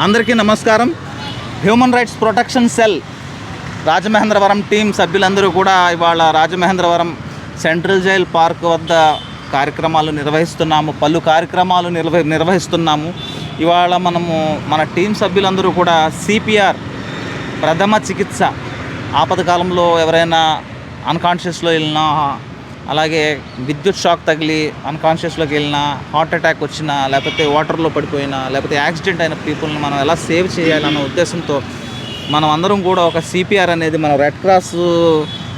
అందరికీ నమస్కారం. Human rights protection cell Rajamahendravaram team సభ్యులందరూ కూడా ఇవాళ రాజమహేంద్రవరం సెంట్రల్ జైల్ పార్క్ వద్ద కార్యక్రమాలు నిర్వహిస్తున్నాము. పలు కార్యక్రమాలు నిర్వ నిర్వహిస్తున్నాము. ఇవాళ మనము మన టీం సభ్యులందరూ కూడా సిపిఆర్ ప్రథమ చికిత్స. ఆపద కాలంలో ఎవరైనా అన్కాన్షియస్లో వెళ్ళినా అలాగే విద్యుత్ షాక్ తగిలి అన్కాన్షియస్లోకి వెళ్ళినా హార్ట్ అటాక్ వచ్చినా లేకపోతే వాటర్లో పడిపోయినా లేకపోతే యాక్సిడెంట్ అయిన పీపుల్ని మనం ఎలా సేవ్ చేయాలన్న ఉద్దేశంతో మనం అందరం కూడా ఒక సిపిఆర్ అనేది మన రెడ్ క్రాస్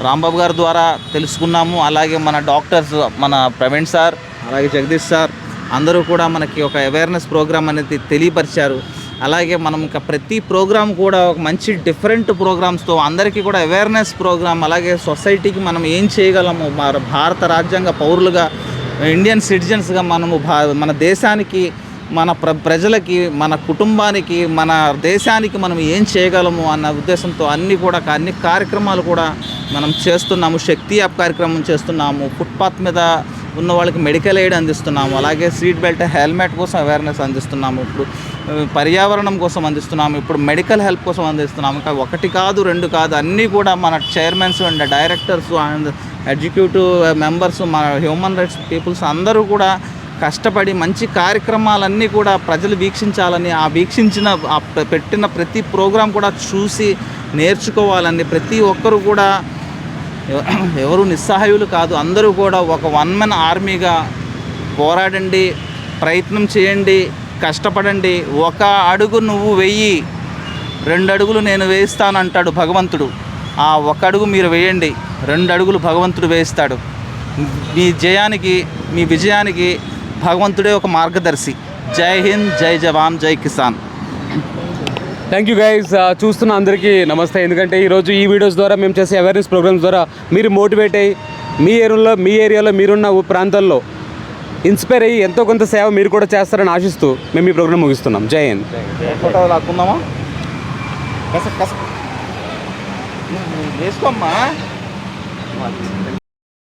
రాంబాబు గారి ద్వారా తెలుసుకున్నాము. అలాగే మన డాక్టర్స్ మన ప్రవీణ్ సార్ అలాగే జగదీష్ సార్ అందరూ కూడా మనకి ఒక అవేర్నెస్ ప్రోగ్రామ్ అనేది తెలియపరిచారు. అలాగే మనం ఇంకా ప్రతి ప్రోగ్రామ్ కూడా ఒక మంచి డిఫరెంట్ ప్రోగ్రామ్స్తో అందరికీ కూడా అవేర్నెస్ ప్రోగ్రామ్ అలాగే సొసైటీకి మనం ఏం చేయగలము? మన భారత రాజ్యాంగ పౌరులుగా ఇండియన్ సిటిజన్స్గా మనము భా మన దేశానికి మన ప్ర ప్రజలకి మన కుటుంబానికి మన దేశానికి మనం ఏం చేయగలము అన్న ఉద్దేశంతో అన్ని కూడా అన్ని కార్యక్రమాలు కూడా మనం చేస్తున్నాము. శక్తి యాప్ కార్యక్రమం చేస్తున్నాము. ఫుట్పాత్ మీద ఉన్న వాళ్ళకి మెడికల్ ఎయిడ్ అందిస్తున్నాము. అలాగే సీట్ బెల్ట్ హెల్మెట్ కోసం అవేర్నెస్ అందిస్తున్నాము. ఇప్పుడు పర్యావరణం కోసం అందిస్తున్నాము. ఇప్పుడు మెడికల్ హెల్ప్ కోసం అందిస్తున్నాము. ఇంకా ఒకటి కాదు రెండు కాదు అన్నీ కూడా మన chairmans and directors and executive members మన హ్యూమన్ రైట్స్ పీపుల్స్ అందరూ కూడా కష్టపడి మంచి కార్యక్రమాలన్నీ కూడా ప్రజలు వీక్షించాలని ఆ వీక్షించిన ఆ పెట్టిన ప్రతి ప్రోగ్రాం కూడా చూసి నేర్చుకోవాలని ప్రతి ఒక్కరు కూడా ఎవరు నిస్సహాయులు కాదు. అందరూ కూడా ఒక వన్ మెన్ ఆర్మీగా పోరాడండి ప్రయత్నం చేయండి కష్టపడండి. ఒక అడుగు నువ్వు వెయ్యి రెండు అడుగులు నేను వేయిస్తానంటాడు భగవంతుడు. ఆ ఒక అడుగు మీరు వేయండి రెండు అడుగులు భగవంతుడు వేయిస్తాడు. మీ జయానికి మీ విజయానికి భగవంతుడే ఒక మార్గదర్శి. జై హింద్ జై జవాన్ జై కిసాన్. థ్యాంక్ యూ గైస్ చూస్తున్న అందరికీ నమస్తే. ఎందుకంటే ఈరోజు ఈ వీడియోస్ ద్వారా మేము చేసే అవేర్నెస్ ప్రోగ్రామ్స్ ద్వారా మీరు మోటివేట్ అయ్యి మీ ఏరియాలో మీ ఏరియాలో మీరున్న ప్రాంతాల్లో ఇన్స్పైర్ అయ్యి ఎంతో కొంత సేవ మీరు కూడా చేస్తారని ఆశిస్తూ మేము ఈ ప్రోగ్రామ్ ముగిస్తున్నాం. జై హింద్. ఫోటో లాక్కుందామా? వేసుకోమ్మా.